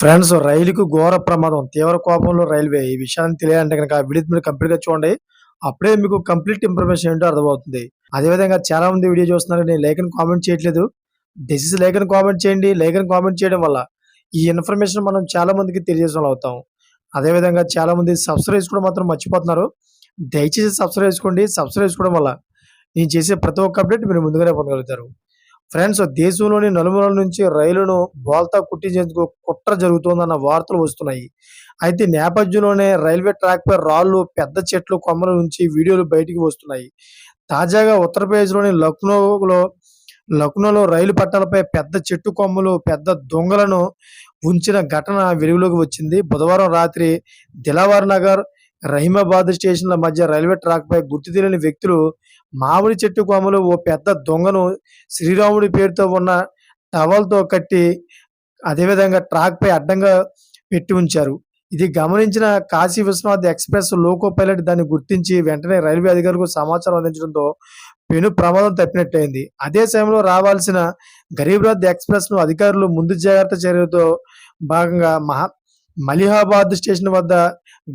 Friends రైలుకు ఘోర ప్రమాదం. తీవ్ర కోపంలో రైల్వే. ఈ విషయాన్ని తెలియాలంటే కనుక వీడియో మీరు కంప్లీట్‌గా చూడండి. అప్పుడే మీకు కంప్లీట్ ఇన్ఫర్మేషన్ ఏంటో అర్థమవుతుంది. అదేవిధంగా చాలా మంది వీడియో చూస్తున్నారు నేను లైక్ కామెంట్ చేయట్లేదు. డిసీజ్ లైక్ కామెంట్ చేయండి. లేఖను కామెంట్ చేయడం వల్ల ఈ ఇన్ఫర్మేషన్ మనం చాలా మందికి తెలియజేసిన అవుతాం. అదేవిధంగా చాలా మంది సబ్స్క్రైబ్ కూడా మాత్రం మర్చిపోతున్నారు. దయచేసి సబ్స్క్రైబ్ చేసుకోండి. సబ్స్క్రైబ్ చేసుకోవడం వల్ల నేను చేసే ప్రతి ఒక్క అప్డేట్ మీరు ముందుగానే పొందగలుగుతారు. ఫ్రెండ్స్ దేశంలోని నలుమూలల నుంచి రైలును బోల్తా కుట్టించేందుకు కుట్ర జరుగుతోందన్న వార్తలు వస్తున్నాయి. అయితే నేపథ్యంలోనే రైల్వే ట్రాక్‌పై రాళ్ళు పెద్ద చెట్లు కొమ్మల నుంచి వీడియోలు బయటికి వస్తున్నాయి. తాజాగా ఉత్తరప్రదేశ్‌లోని లక్నోలో లక్నోలో రైలు పట్టాలపై పెద్ద చెట్టు కొమ్మలు, పెద్ద దుంగలను ఉంచిన ఘటన వెలుగులోకి వచ్చింది. బుధవారం రాత్రి దిలావర్ నగర్, రహీమాబాద్ స్టేషన్ల మధ్య రైల్వే ట్రాక్‌పై గుర్తు తెలియని వ్యక్తులు మామిడి చెట్టు కొమ్మలు, ఓ పెద్ద దొంగను శ్రీరాముడి పేరుతో ఉన్న టవల్‌తో కట్టి అదేవిధంగా ట్రాక్‌పై అడ్డంగా పెట్టి ఉంచారు. ఇది గమనించిన Kashi Vishwanath express loco pilot దాన్ని గుర్తించి వెంటనే రైల్వే అధికారులకు సమాచారం అందించడంతో పెను ప్రమాదం తప్పినట్టయింది. అదే సమయంలో రావాల్సిన గరీబ్ రథ్ ఎక్స్‌ప్రెస్‌ను అధికారులు ముందు జాగ్రత్త చర్యలతో భాగంగా మహా మలిహాబాద్ స్టేషన్ వద్ద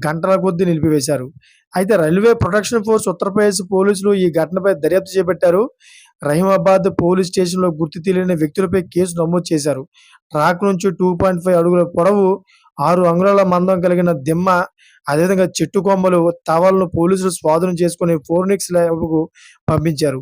గంటల కొద్దీ నిలిపివేశారు. అయితే రైల్వే ప్రొటెక్షన్ ఫోర్స్ ఉత్తరప్రదేశ్ పోలీసులు ఈ ఘటనపై దర్యాప్తు చేపట్టారు. రహీమాబాద్ పోలీస్ స్టేషన్‌లో గుర్తు తెలియని వ్యక్తులపై కేసు నమోదు చేశారు. ట్రాక్ నుంచి 2.5 అడుగుల పొడవు, ఆరు అంగుళాల మందం కలిగిన దిమ్మ, అదేవిధంగా చెట్టు కొమ్మలు, తవలను పోలీసులు స్వాధీనం చేసుకుని ఫోర్నిక్స్ ల్యాబ్‌కు పంపించారు.